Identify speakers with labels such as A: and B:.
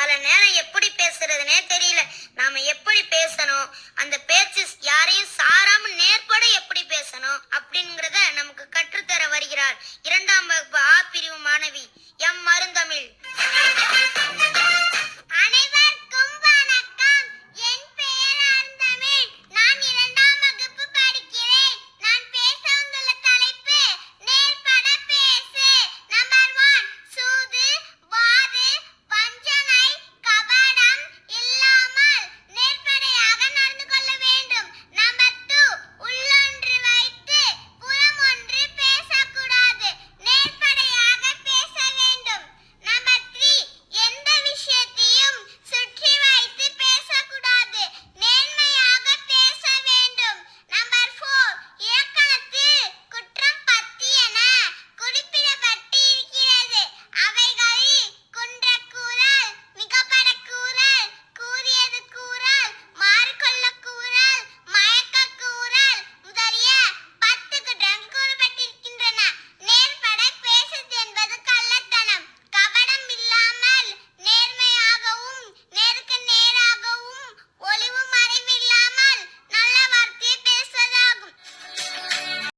A: பல நேரம் எப்படி பேசுறதுனே தெரியல. நாம எப்படி பேசணும்? அந்த பேச்சு யாரையும் சாராம நேர்பட எப்படி பேசணும்? அப்படிங்கிறத நமக்கு கற்றுத்தர வருகிறார். இரண்டாம் வகுப்பு